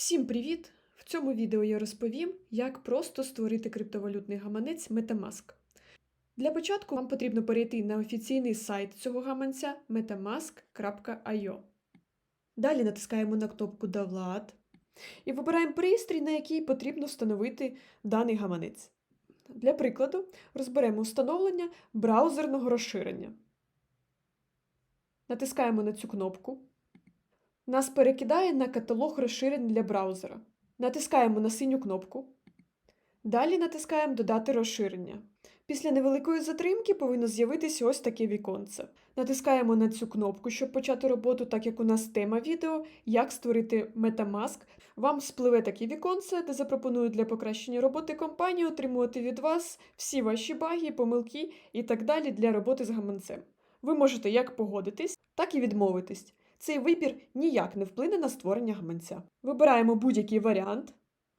Всім привіт! В цьому відео я розповім, як просто створити криптовалютний гаманець Metamask. Для початку вам потрібно перейти на офіційний сайт цього гаманця metamask.io. Далі натискаємо на кнопку Download і вибираємо пристрій, на який потрібно встановити даний гаманець. Для прикладу, розберемо встановлення браузерного розширення. Натискаємо на цю кнопку. Нас перекидає на каталог розширень для браузера. Натискаємо на синю кнопку. Далі натискаємо Додати розширення. Після невеликої затримки повинно з'явитися ось таке віконце. Натискаємо на цю кнопку, щоб почати роботу, так як у нас тема відео Як створити Metamask. Вам спливе таке віконце, де запропонують для покращення роботи компанії отримувати від вас всі ваші баги, помилки і так далі для роботи з гаманцем. Ви можете як погодитись, так і відмовитись. Цей вибір ніяк не вплине на створення гаманця. Вибираємо будь-який варіант,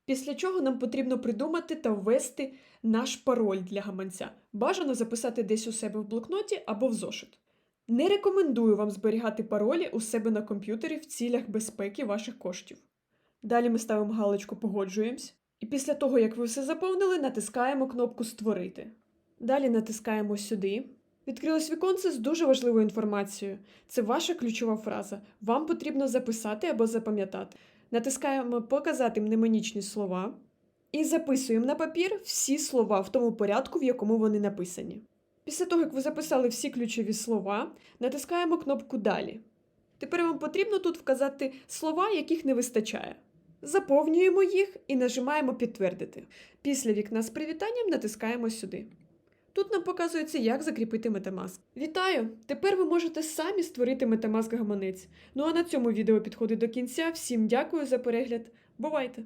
після чого нам потрібно придумати та ввести наш пароль для гаманця. Бажано записати десь у себе в блокноті або в зошит. Не рекомендую вам зберігати паролі у себе на комп'ютері в цілях безпеки ваших коштів. Далі ми ставимо галочку Погоджуємось. І після того, як ви все заповнили, натискаємо кнопку Створити. Далі натискаємо сюди. Відкрилось віконце з дуже важливою інформацією. Це ваша ключова фраза. Вам потрібно записати або запам'ятати. Натискаємо Показати мнемонічні слова і записуємо на папір всі слова в тому порядку, в якому вони написані. Після того, як ви записали всі ключові слова, натискаємо кнопку Далі. Тепер вам потрібно тут вказати слова, яких не вистачає. Заповнюємо їх і нажимаємо Підтвердити. Після вікна з привітанням натискаємо сюди. Тут нам показується, як закріпити Metamask. Вітаю! Тепер ви можете самі створити Metamask гаманець. Ну а на цьому відео підходить до кінця. Всім дякую за перегляд. Бувайте!